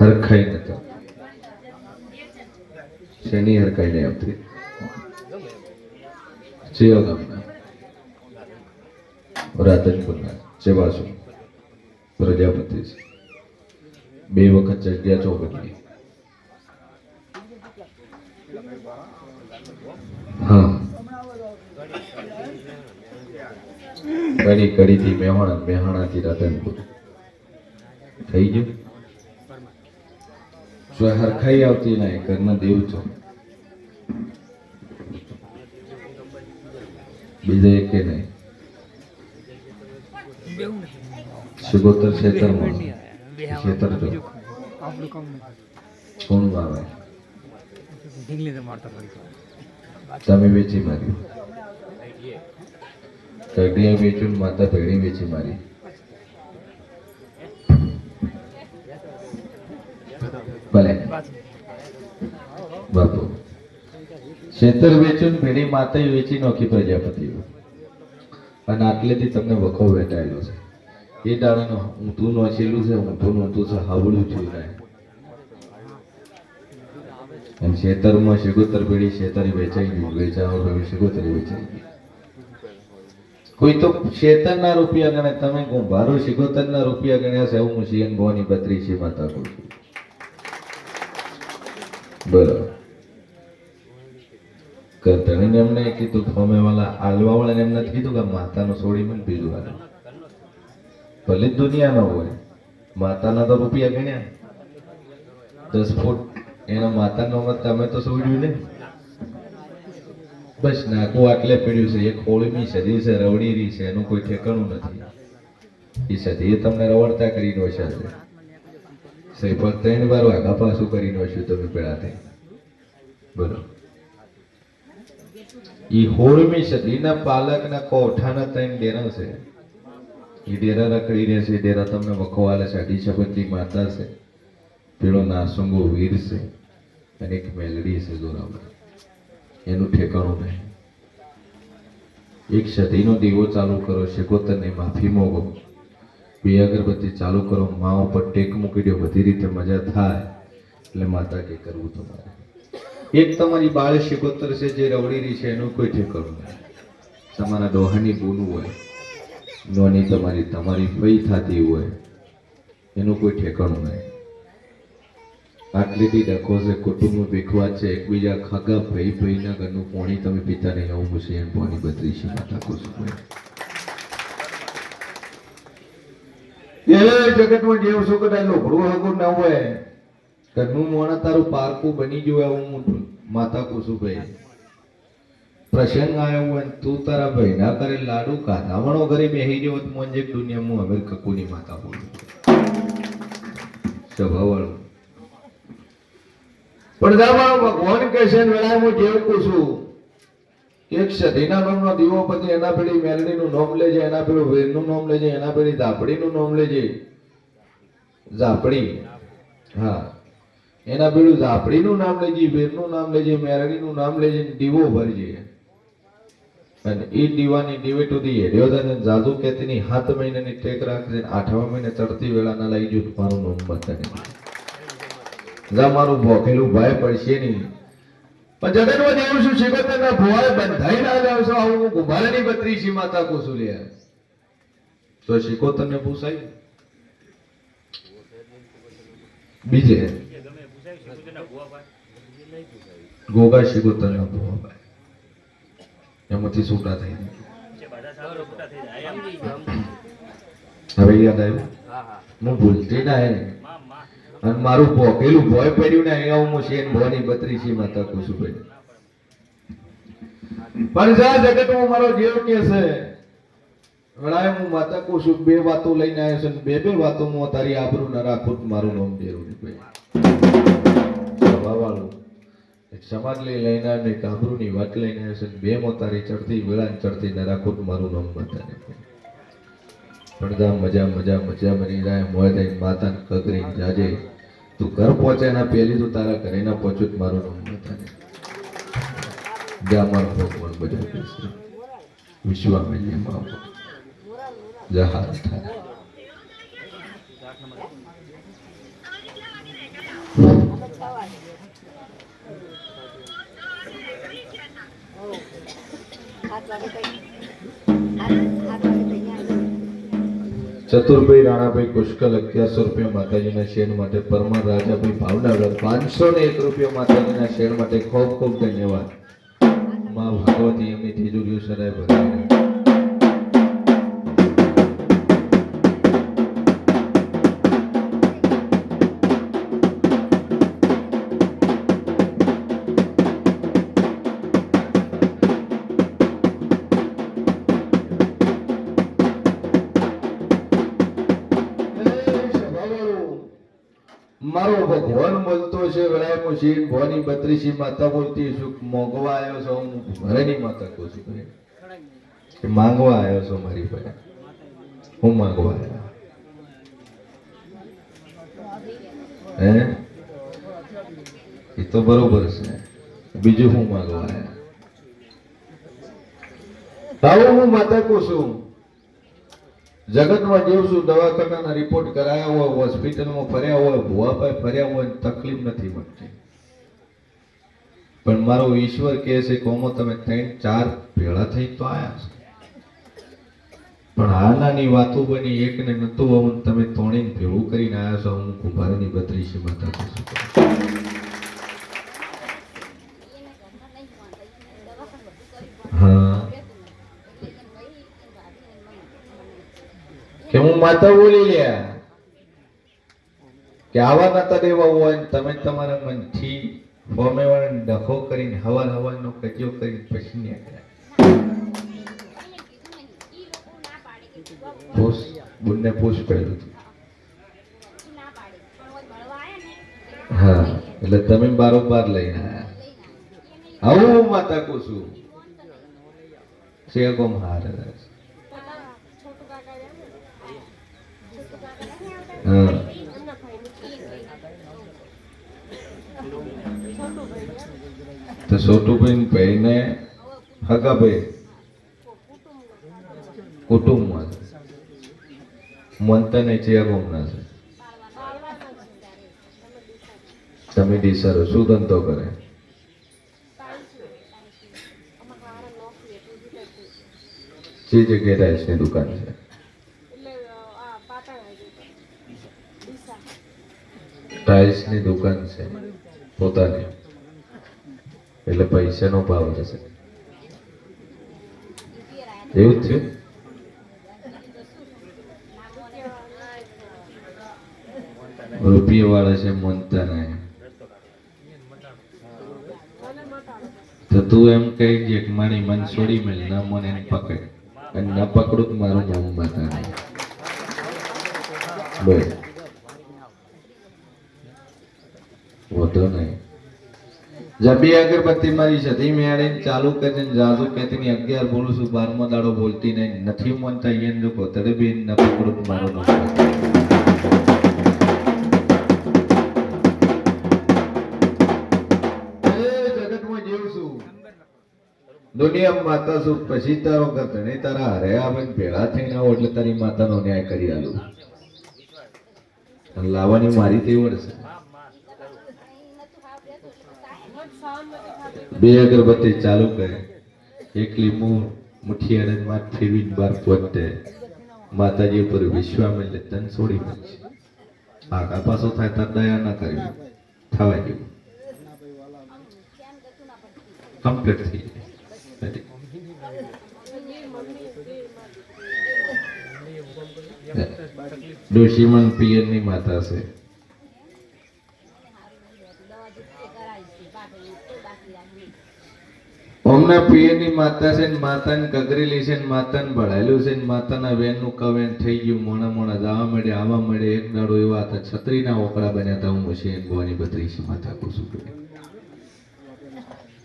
હરખાઈ નતો શેની હરખાઈ નહીં આવતી? ચેયો ગામના રાધનપુરના પ્રજાપતિ છે. બે વખત જગ્યા ચોકડી હા. કડી કડીથી મેહાણા મેહાણાથી રાધનપુર થઈ ગયું? જો હરખાઈ આવતી ના ઘરના દેવ છો. બીજે એકે નહીં. સુગોતર ખેતરમાં ક્ષેત્ર જો કોણ વાવે? તમે વેચી માર્યું કડિયા વેચું માતા ભેડી વેચી મારી. ભલે. બાપુ. શેતર વેચું ભેડી માતા વેચી નોખી પ્રજાપતિઓ અને આટલેથી તમને વખો વેટાયેલો છે. એ દાડાનો ઊંધું નોચેલું છે, ઊંધું નહોતું છે, હાવડું થયું રહે અને ખેતરમાં શેગોતર પેઢી શેતરી વેચાઈ ગયું વેચાવા ભાવે શેગોતર વેચાઈ ગયું કોઈ તો શેતનના રૂપિયા ગણે. તમે કુંભારો શિગોતનના રૂપિયા ગણ્યા છે, હું શિયન ભવાની બત્રીસી માતા કહું બરાબર. કરતણીને એમને કીધું ફોમે વાળા આલવા વાળાને એમ નથી કીધું કે માતાનો છોડી મને બીજું હાલે ભલે દુનિયાનો હોય, માતાના તો રૂપિયા ગણ્યા. દસ ફૂટ એના માતાનો મત તમે તો છોડ્યું ને. બસ નાકું આટલે પડ્યું છે. એક હોળમી સદી છે રવડીરી છે, એનું કોઈ ઠેકાણું નથી. એ સદી તમને રવડતા કરી નો છે. પર ત્રણ વાર આગા પાછું કરી નોશ્યું તમે પેલાથી બોલો. એ હોળમી સદીના પાલકના કોઠાના ત્રણ ડેરા છે. એ ડેરા રખડી રહે છે. ડેરા તમને વખવાલે છે. અઢી શબંધી માતા છે. પેલો નાસુંગો વીર છે. અને એક મેલડી છે જોરાવર. એનું ઠેકાણું નહીં. એક સદીનો દીવો ચાલુ કરો, શેકોતરની માફી મોગો બે અગરબત્તી ચાલુ કરો, મા ઉપર ટેક મૂકી દો બધી રીતે મજા થાય. એટલે માતા કે કરવું તમારે. એક તમારી બાળ શેકોતર છે જે રવડીરી છે, એનું કોઈ ઠેકાણું નહીં. તમારા ડોહાની બોનું હોય નોની તમારી તમારી ફઈ થતી હોય, એનું કોઈ ઠેકાણું નહીં. આટલીથી ડખો છે, કુટુંબ ભીખવા છે, એકબીજા ખગા ભાઈ ભાઈના ઘરનું પોણી તમે પીતા નહીં, આવું મુસી પોણી બત્રીસી માતા કુસુમ એ જગતમાં જેવ શું કદાચ લોભડું હગું ના હોય. ઘરનું મોણા તારું પારકું બની ગયું એવું હું માતા કુસુભાઈ પ્રસંગ આવ્યો હોય તું તારા ભાઈ ના કરે લાડુ કાધામણો ઘરે બેહી ગયો તો મોંજે દુનિયા હું હવે કકુની માતા બોલું. સ્વભાવવાળું પણ દાદા ભગવાન કહે છે વેળાએ હું જેવું કહું છું. એક સધીના નામનો દીવો પછી એના પેલી મેલડીનું નામ લેજે એના પેલું વેરનું નામ લેજે એના પેલી ધાપડીનું નામ લેજે ઝાપડી. હા. એના પેલું ઝાપડીનું નામ લેજે વેરનું નામ લેજે મેલડીનું નામ લેજે દીવો ભરજે અને એ દીવાની દીવે સુધી હેડ્યો થાય ને, જાદુ કેતીની સાત મહિનાની ટેક રાખજે આઠવા મહિને ચડતી વેળાના લઈ ગયું મારું નામ બતાવી જા મારું ભોખેલું ભાઈ પડશે નહીં. પણ જગતમાં જેવું શું શિકોતરના ભોવાએ બંધાઈ ના જાવ છો. આવું હું કુંભારની બત્રીસી માતા કુસુલિયા તો શિકોતરને પૂછાય? બીજે? ગોગા શિકોતરના ભોવાભાઈ એમાંથી છૂટા થઈ હવે યાદ આવ્યું? હું ભૂલતી ના હે અને મારું ભો, પેલું ભોય પડ્યું ને અહીંયા હું શેન ભવાની બત્રીસી માતા ભાઈ. પણ જા જગતમાં મારો જીવ કે છે? વળાય હું માતા કુસુ બે વાતો લઈને આવ્યો છું બે બે વાતો હું તારી આબરૂ ન રાખું મારું નામ દેવું ભાઈ. સ્વભાવવાળું એક સમાજ લઈ લઈને આવ્યો એક આબરૂની વાત લઈને આવ્યો છે બે મો તારી ચડતી વેળા ચડતી ન રાખું મારું નામ બતાને જા, મજા મજા મજા, મરી રાય મોય દઈ માતાને કગરી જાજે. તું ઘર પહોંચે એના પહેલી તું તારા ઘરે ના પહોંચ્યું મારું નામ બતાને જા, મારો ભગવાન બધા કહેશે વિશ્વામિત્રી માં જહાજ થાય વાગે તૈયાર ચતુરભાઈ રાણાભાઈ પુષ્કલ અગિયારસો રૂપિયા માતાજીના શેર માટે પરમાર રાજાભાઈ ભાવનગર પાંચસો ને એક રૂપિયા માતાજીના શેર માટે ખૂબ ખૂબ ધન્યવાદ. માં ભગવતી એમની તિજોરીઓ સરાય ભરાઈ મુશીન ભવાની બત્રીસી માતા બોલતી છું મોગવા આવ્યો છો, હું ભરેની માતા કહું છું માંગવા આવ્યો છો મારી પાસે હું માંગવા આવ્યો. હે? એ તો બરોબર છે. બીજું હું માંગવા આવ્યા? આવું હું માતા કહું છું. જગતમાં જેવું છું દવાખાનાના રિપોર્ટ કરાયા હોય હોસ્પિટલમાં ફર્યા હોય ભુવા પાસે ફર્યા હોય, તકલીફ નથી મળતી. પણ મારો ઈશ્વર કહે છે કે ઓમો તમે ત્રણ, ચાર ભેળા થઈ તો આયા છો. પણ આનાની વાતો બની એકને નતું આવું તમે તોણીને ભેળું કરીને આવ્યા છો હું કુંભારની બત્રીસી માતા હા. કે હું માતા બોલી લ્યા. કે આવા નતા દેવા હોય તમે તમારા મનથી ફોમે વાળાને ડખો કરીને હવાલ હવાલનો કજિયો કરીને પછી નીકળ્યા બુનને પૂછ પહેલું હતું. હા એટલે તમે બારોબાર લઈને આવ્યા આવું હું માતા કહું છું. શેગોમ હાર હા. તો છોટુભાઈ ભાઈને હગાભાઈ કુટુંબમાં છે. મનતા ને ચેગોમના છે. તમે ડીસરો શું ધંધો કરે? જે જગ્યાએ ટાઇલ્સની દુકાન છે. ટાઇલ્સની દુકાન છે પોતાની. એટલે પૈસાનો ભાવ રહેશે એવું જ થયું? રૂપિયા વાળા છે મનતા નહીં તો તું એમ કહી દે કે મારી મન છોડી મેલ, ના મને એને પકડ. અને ના પકડું તો મારું મોં માતા બોલ વધો નહીં. જબી અગરબત્તી મારી સધી મેળે ચાલુ કરીને જાજુ કહેતી અગિયાર બોલું છું, બારમો દાડો બોલતી નહીં, નથી મનતા અહીંયા જો કોતડે બી ન પકડું, મારો દુનિયા માતા છું પછી તારો કરતા નહીં તારા હરે આવે ભેળા થઈને આવો, એટલે તારી માતાનો ન્યાય કરી આલું. લાવવાની મારી તેવડ છે બે અગરબત્તી ચાલુ કરે. એક લીંબુ મુઠ્ઠી અડદમાં ફેરવીને બાર પોતે માતાજી ઉપર વિશ્વાસ એટલે તન છોડી મળશે આ પાછો થાય તાર દયા ના કરી. થવા જેવું કમ્પ્લીટ થઈ જાય ડોશીમન પિયરની માતા છે. ઓમના પિયરની માતા છે ને માતાને કગરેલી છે ને માતાને ભળાયેલું છે ને માતાના વેનનું કવેન થઈ ગયું, મોણા મોણા જવા મળે આવવા મળે એક દાડો એવા હતા, છત્રીના ઓકળા બન્યા હતા, હું છે ગોની બત્રી છે માતા કુસુમ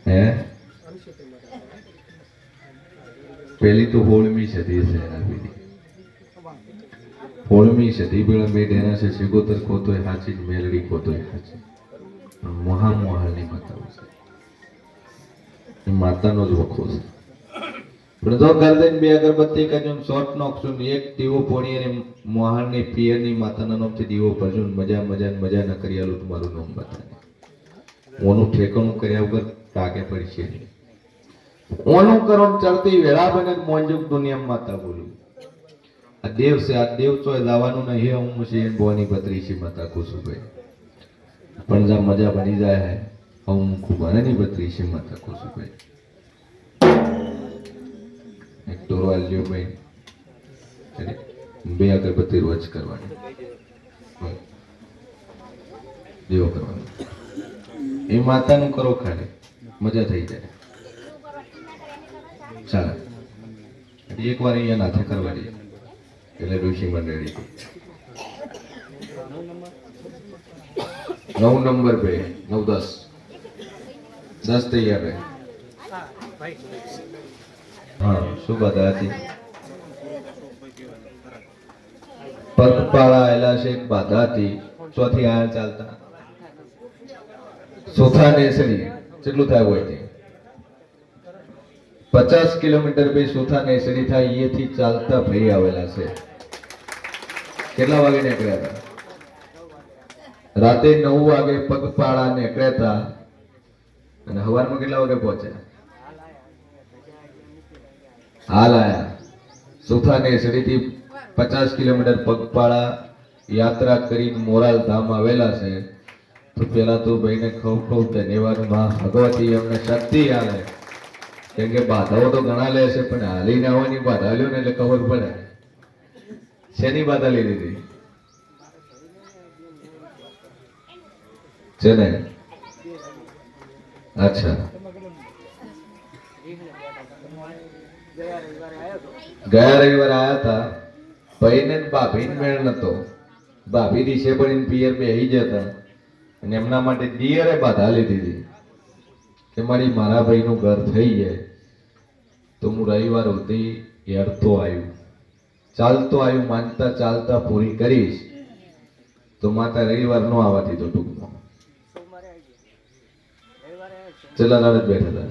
હે? પેલી તો હોળમી સદી છે એના પેલી હોળમી સદી પેલા મેં એના છે, સિગોતર કોતોય હાચી મેલડી હાચી પણ મહા મોહાલની માતાઓ છે. માતાનો જ વખો છે. પણ તો બે અગરબત્તી કરજો શોર્ટ નોખશું એક દીવો પોણી અને મોહાણની પિયરની માતાના નામથી દીવો ભરજો મજા મજા મજા ન કરી તમારું નામ બતાવે. ઓનું ઠેકાણું કર્યા વગર પડશે છે ઓનું કરો ચડતી વેળા બને મોંજુક દુનિયામાં માતા બોલું. આ દેવ છે, આ દેવ તો લાવવાનું નહીં, હું છે બોની પત્રી છે માતા કુસુભાઈ પણ જા મજા બની જાય હે હું ખૂબ આનંદની બત્રી છે માતા ભાઈ એક ટોરવા લ્યો ભાઈ. અને બે અગરબત્તી રોજ કરવાની. દેવો કરવાનો. એ માતાનું કરો ખાલી. મજા થઈ જાય. ચાલે. એક વાર અહીંયા નાથે કરવાની એટલે ઋષિ મંડળી નવ નંબર બે, નવ દસ. દસ તૈયાર રહે. હા, શું બધા હતી? પગપાળા આવેલા છે, એક બાધા હતી, ચોથી આયા ચાલતા. સોથા નેસડી કેટલું થાય હોય તે. પચાસ કિલોમીટર બે સોથા નેસડી થાય અહીંયાથી ચાલતા ભાઈ આવેલા છે. કેટલા વાગે નીકળ્યા હતા? રાતે નવ વાગે પગપાળા નીકળ્યા હતા. અને સવારમાં કેટલા વાગે પહોંચ્યા હાલ આયા. સુથા નેસડીથી પચાસ કિલોમીટર પગપાળા યાત્રા કરીને મોરાલ ધામ આવેલા છે. તો પેલા તો ભાઈને ખૂબ ખૂબ ધન્યવાદ ભગવતી અમને શક્તિ આલે. કેમ કે બાધાઓ તો ઘણા લે છે, પણ હાલીને આવવાની બાધા લ્યો ને એટલે ખબર પડે. શેની બાધા લીધી છે ને? અચ્છા. ગયા રવિવારે આયા હતા ભાઈને ભાભીને મેળ નતો. ભાભી દિશે પડીને પિયર બેહી જતા અને એમના માટે દિયરે બાધા લીધી હતી. કે મારી મારા ભાઈનું ઘર થઈ જાય. તો હું રવિવાર સુધી હેડતો આવ્યું. ચાલતો આવ્યું, માનતા ચાલતા પૂરી કરીશ. તો માતા રવિવાર નો આવવા દીધો ટૂંકમાં. છેલ્લા બેઠા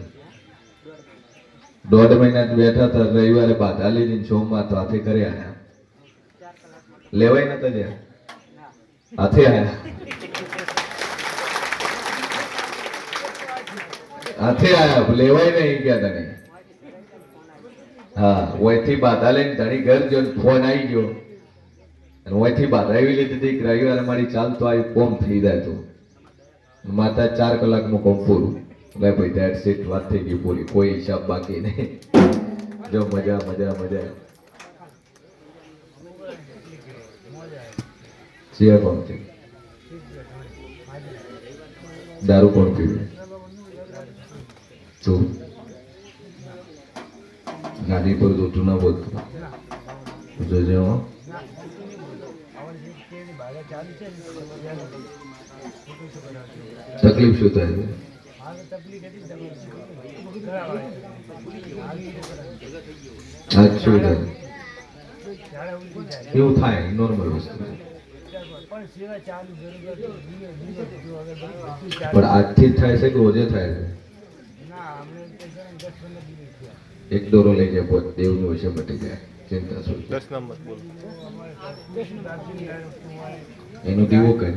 દોઢ મહિના બેઠા હતા, રવિવારે બાધા લીધી સોમવાર તો હાથે કરી આવ્યા લેવાય નતા જ્યાં હાથે આયા. હાથે આવ્યા લેવાય નહીં ગયા તને હા ઓયથી બાધા લઈને ધણી ઘર જો ફોન આવી ગયો. અને ઓયથી આવી લીધી હતી કે રવિવારે મારી ચાલતો આવી કોમ થઈ જાય તો. માતા ચાર કલાકનું કોમ પૂરું. લે ભાઈ દેટ્સ ઇટ વાત થઈ ગઈ પૂરી કોઈ હિસાબ બાકી નહીં જો મજા મજા મજા સિયા કોણ છે દારૂ કોણ પીવે તું ગાડી પર જોતું ના બોલતું જોજે તકલીફ શું થાય એવું થાય નોર્મલ વસ્તુ. પણ આજથી થાય છે કે રોજે થાય છે? એક દોરો લઈ જાય પોત દેવનું હશે મટી જાય. ચિંતા શું દસ નંબર બોલ. એનો દીવો કરે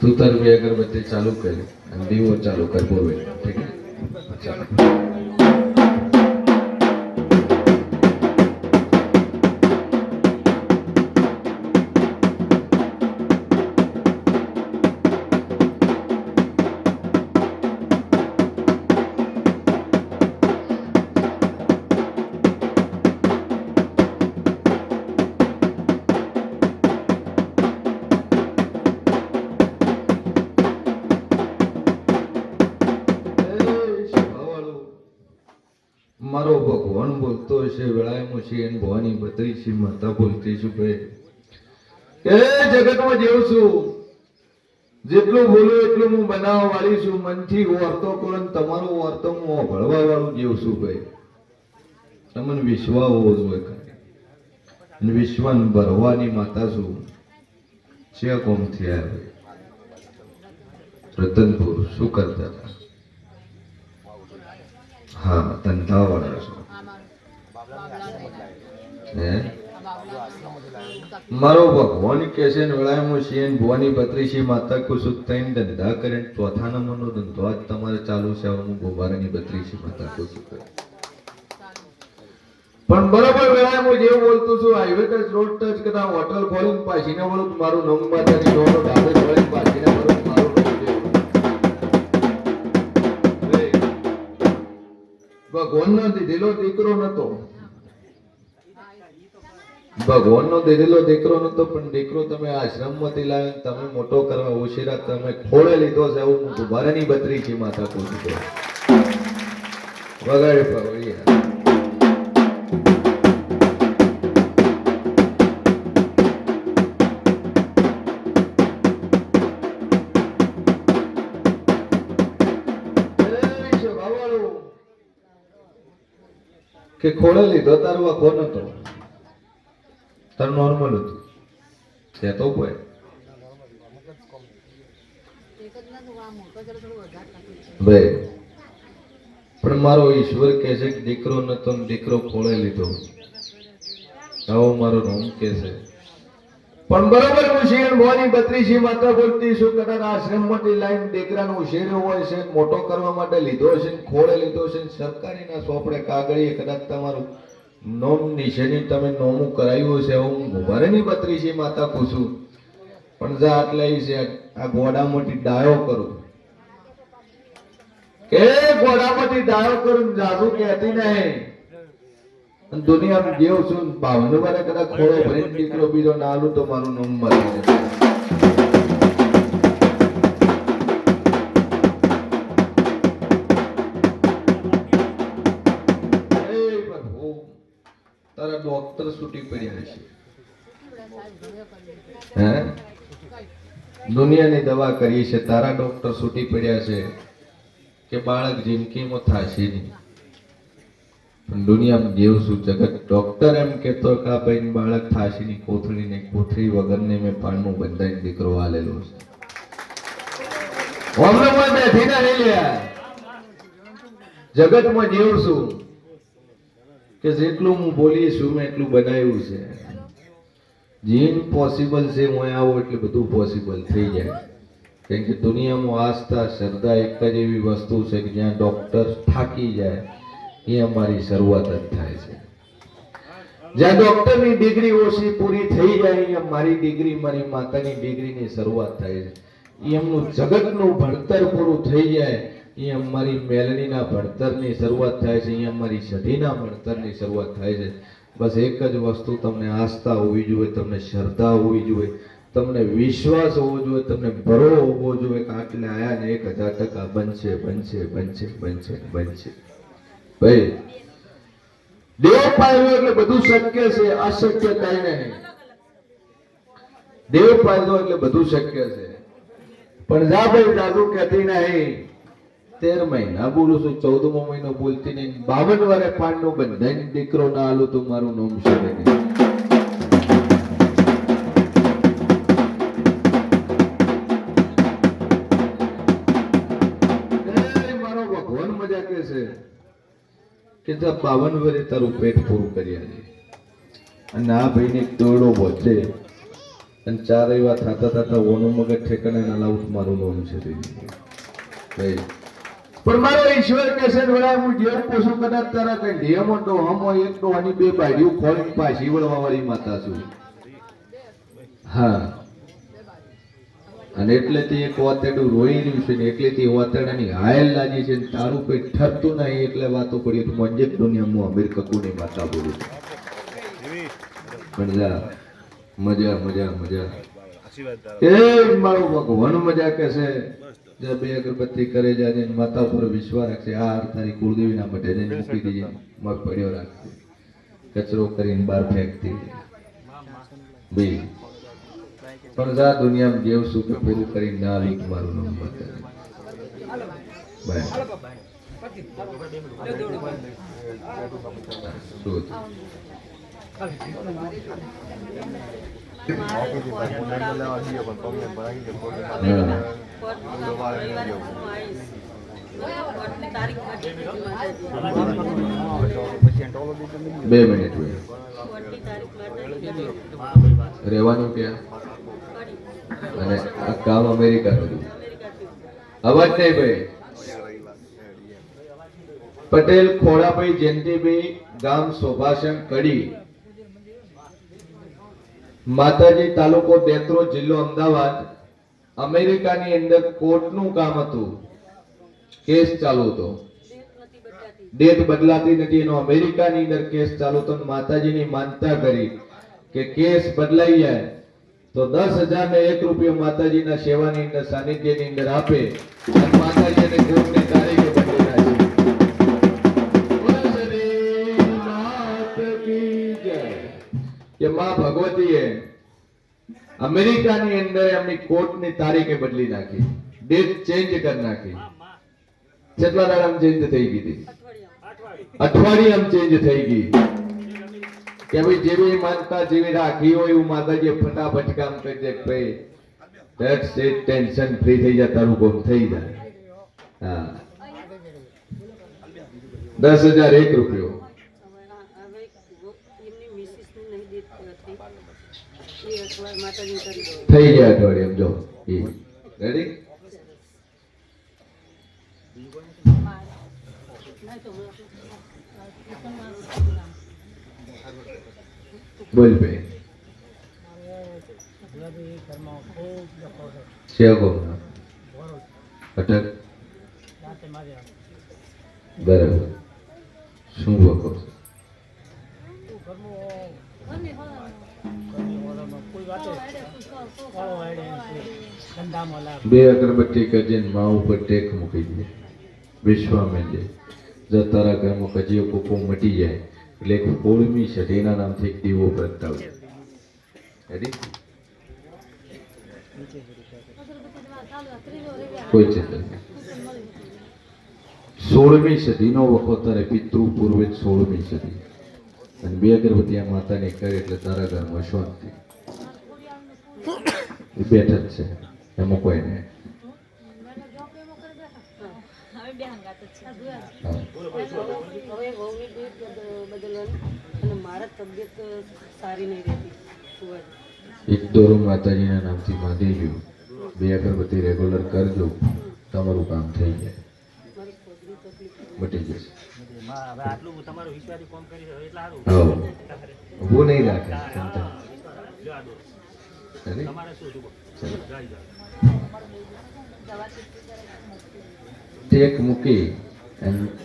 તું તાર બે અગરબત્તી ચાલુ કરી અને દીવો ચાલુ કર ઠીક ચાલો. છે એની ભવાની બત્રી છે માતા બોલતી છું. કે એ જગતમાં જેવું છું. જેટલું બોલું એટલું હું બનાવવા વાળી છું. મનથી વર્તો કરો તમારું વર્તો હું ભળવા વાળું જેવું છું ભાઈ. તમને વિશ્વા હોવો જોઈએ. અને વિશ્વન ભરવાની માતા છું. છે કોમ થયા ભાઈ? રતનપુર. શું કરતા હતા? હા, ધંધાવાળા છું. મારો ભગવાન કે છે ભુવાની બત્રીસી માતા કુસુમ તૈન ધંધા કરે. ચોથા નંબરનો ધંધો આજ તમારે ચાલુ છે હું ગોબારાની બત્રીસી માતા કુસુમ પણ બરોબર વેળાએ હું જેવું બોલતું છું હાઈવે ટચ રોડ ટચ કદા હોટલ ખોલીને પાછીને બોલું મારું નંગ માતાની ડોનો ડાબે જોડે પાછીને તો મારું. ભગવાનનો દીધેલો દીકરો નતો. ભગવાનનો દીધેલો દીકરો નતો પણ દીકરો તમે આશ્રમમાંથી લાવીને તમે મોટો કરવા ઉશીરા તમે ખોળે લીધો છે એવું ગુબારાની બત્રી છે માતા છું. વગાડે પવળિયા કે ખોળે લીધો, તારો વખો નતો. તાર નોર્મલ હતું. તે તો કોઈ. પણ મારો ઈશ્વર કહે છે કે દીકરો નતો દીકરો ખોળે લીધો. આવો મારો રોમ કે છે. પણ બરોબર શિયન ભવાની બત્રીસી માતા બોલતી શું કદાચ આશ્રમમાંથી લાઈન દીકરાનો ઉછેર્યો હોય છે, મોટો કરવા માટે લીધો છે ખોળે લીધો છે સરકારીના સોપડે કાગળીએ કદાચ તમારું નોમ નિશેની તમે નોમું કરાવ્યું હશે હું મુબારેની બત્રીસી માતા પૂછું. પણ જા આટલે છે, આ ગોડામાંથી ડાયો કરું. કે ગોડામાંથી ડાયો કરું જાદુ કહેતી નહીં. દુનિયામાં જેવ છું વારે કદાચ ખોળો ભરીને દીકરો બીજો ના આલું તો મારું નોમ મરી જશે. તારા ડોક્ટર છૂટી પડ્યા છે હે? દુનિયાની દવા કરીએ છે તારા ડોક્ટર છૂટી પડ્યા છે કે બાળક જિંદગીમાં થશે નહીં? પણ દુનિયામાં જેવ શું જગત? ડોક્ટર એમ કહેતો કે આ ભાઈ બાળક થશે નહીં કોથળી ને કોથળી વગરને મેં પાણનું બંધાઈને દીકરો આલેલો છે. ના જગતમાં જેવું છું કે જેટલું હું બોલી છું મેં એટલું બનાવ્યું છે. જે પોસિબલ છે, હું આવો એટલે બધું પોસિબલ થઈ જાય. કેમ કે દુનિયામાં આસ્થા, શ્રદ્ધા એક જ એવી વસ્તુ છે કે જ્યાં ડોક્ટર થાકી જાય એ અમારી શરૂઆત જ થાય છે. જ્યાં ડોક્ટરની ડિગ્રી ઓછી પૂરી થઈ જાય અહીંયા મારી ડિગ્રી મારી માતાની ડિગ્રીની શરૂઆત થાય છે. એમનું જગતનું ભણતર પૂરું થઈ જાય એ અમારી મેલડીના ભણતરની શરૂઆત થાય છે, અહીંયા અમારી સઢીના ભણતરની શરૂઆત થાય છે. બસ એક જ વસ્તુ તમને આસ્થા હોવી જોઈએ, તમને શ્રદ્ધા હોવી જોઈએ, તમને વિશ્વાસ હોવો જોઈએ, તમને ભરો હોવો જોઈએ કે આયા ને એક હજાર ટકા બનશે બનશે બનશે બનશે બનશે. ભાઈ, દેવ પાયો એટલે બધું શક્ય છે, અશક્ય કઈ નહીં. દેવ પાયો એટલે બધું શક્ય છે. પણ જા ભાઈ દાદુ કહેતી નહીં. તેર મહિના બોલું છું, ચૌદમો મહિનો બોલતી નહીં. બાવન વારે પાનનો બંધાઈને દીકરો ના આલું તો મારું નામ છે નહીં. કે જા બાવન વરે તારું પેટ પૂરું કરી આજે અને આ ભાઈને દોડો વચ્ચે અને ચાર એવા થાતા થાતા ઓનું મગજ ઠેકાણે ના મારું નોમ છે ભાઈ પણ મારો ઈશ્વર કે છે વળા હું જેવ પૂછું કદાચ તારા કઈ નિયમો તો હમો એક તો આની બે બાડીઓ ખોલીને પાછી વળવા વાળી માતા છું. હા. અને એટલે તે એક વાતેડું રોઈ રહ્યું છે ને એટલે તે વાતેડાની હાયલ લાગી છે ને તારું કઈ ઠરતું નહીં એટલે વાતો પડી તો મંજે દુનિયા હું અમીર કકુની માતા બોલું. પણ જા મજા મજા મજા. એ મારો ભગવાન મજા કે છે. જે બે અગરબત્તી કરે જાય ને માતા ઉપર વિશ્વાસ રાખશે આ હાર તારી કુળદેવીના મઢે જઈને મૂકી દેજે મગ પડ્યો રાખશે કચરો કરીને બહાર ફેંકતી બે પણ જા દુનિયામાં જેવ શું કે પૂરું કરી ના આવી મારું નામ બતાવે બાય શું હતું? હા. બે મિનિટ રહેવાનું ક્યાં? અને આ કામ અમેરિકાનું અવાજ નહીં ભાઈ. પટેલ ખોડાભાઈ જયંતિભાઈ, ગામ શોભાસણ, કડી. માતાજી તાલુકો દેત્રો જિલ્લો અમદાવાદ. અમેરિકાની અંદર કોર્ટનું કામ હતું. કેસ ચાલુ હતો. ડેટ બદલાતી નથી, એનો અમેરિકાની અંદર કેસ ચાલુ હતો માતાજીની માનતા કરી કે કેસ બદલાઈ જાય તો દસ હજાર ને એક રૂપિયો માતાજીના સેવાની અંદર સાનિધ્યની અંદર આપે અને માતાજીને કોર્ટની તારીખે. કે માં ભગવતીએ અમેરિકાની અંદર એમની કોર્ટની તારીખે બદલી નાખી. ડેટ ચેન્જ કરી નાખી. કેટલા દાડા ચેન્જ થઈ ગઈ હતી. ચેન્જ થઈ ગઈ. કે ભાઈ જેવી માનતા, જેવી રાખી હોય એવું માતાજી ફટાફટ કામ કરી દે ભાઈ ધેટ્સ ઇટ ટેન્શન ફ્રી થઈ જાય, તારું કોમ થઈ જાય. હા. દસ હજાર એક રૂપિયો. થઈ ગયા અઠવાડિયામ જો રેડી બોલ ભાઈ ગુજરાતી ઘરમાં ખૂબ ડખો છે છે કોમના ભોરો અટક રાતે મારે બરાબર શું વખો બે અગરબત્તી કરીને મા ઉપર ટેક મૂકી દે. વિશ્વામે દે જો તારા ઘરમાં કજીઓ કોકો મટી જાય, એટલે એક કોળમી એના નામથી એક દીવો પ્રગટાવજો. રેડી કોઈ ચિંતા નહીં. સોળમી સદીનો વખત પિતૃ પૂર્વે સોળમી સદી. અને બે અગરબત્તી આ માતાને કરે એટલે તારા ઘરમાં શાંતિ એ બેઠ જ છે એમાં કોઈ નહીં હા. હવે વહુની ડેટ બદલવાની અને મારા તબિયત સારી નહીં રહેતી એને એક દોરો માતાજીના નામથી બાંધી ગયું બે અગરબત્તી રેગ્યુલર કરજો તમારું કામ થઈ જાય. મટી જશે. છે સારું. નહીં રાખે ટેક મૂકી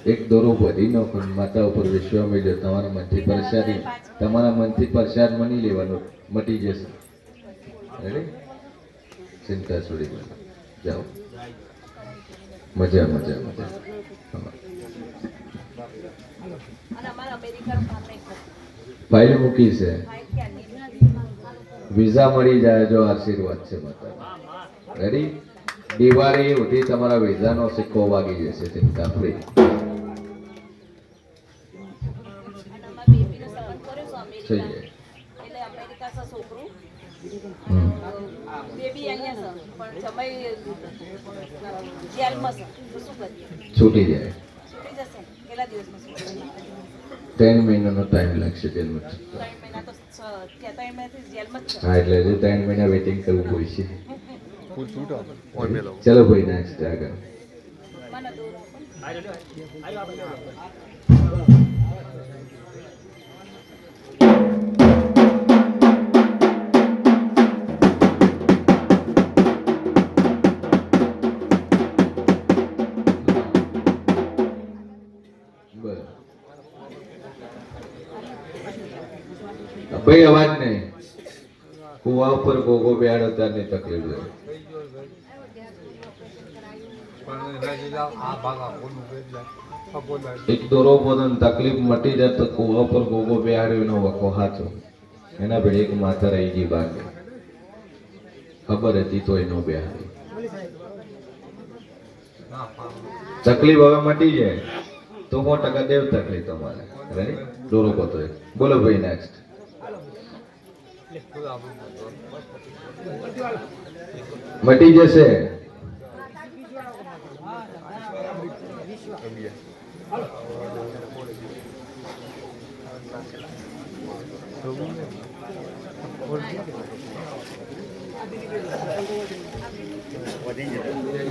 એક દોરો વધીનો પણ માતા ઉપર વિશ્વા મેળ્યો તમારા મનથી પ્રસાદી તમારા મનથી પ્રસાદ મની લેવાનો મટી જશે. રેડી ચિંતા છોડી દો. જાઓ. મજા મજા મજા. હા. ફાઇલ મૂકી છે. વિઝા મળી જાય જો આશીર્વાદ છે માતા રેડી દિવાળી ઉઠી તમારા વિઝાનો સિક્કો વાગી જશે ચિંતા ફ્રી. થઈ જાય. છૂટી જાય ત્રણ મહિનાનો ટાઈમ લાગશે જેલમાં હા એટલે હજુ ત્રણ મહિના વેઇટિંગ કરવું હોય છે ચલો ભાઈ નેક્સ્ટ આગળ. ભાઈ અવાજ નહીં. કુવા ઉપર ગોગો બેહાડ અત્યારની તકલીફ છે એક દોરો પોતાની તકલીફ મટી જાય તો કુવા ઉપર ગોગો બેહાડ્યો વખો હાચો. એના ભેળી એક માતા રહી ગઈ બાકી ખબર હતી તો એનો બેહાડી. તકલીફ હવે મટી જાય. તો સો ટકા દેવ તકલીફ તમારે. દોરો પોતો બોલો ભાઈ નેક્સ્ટ મટી જશે વધી જશે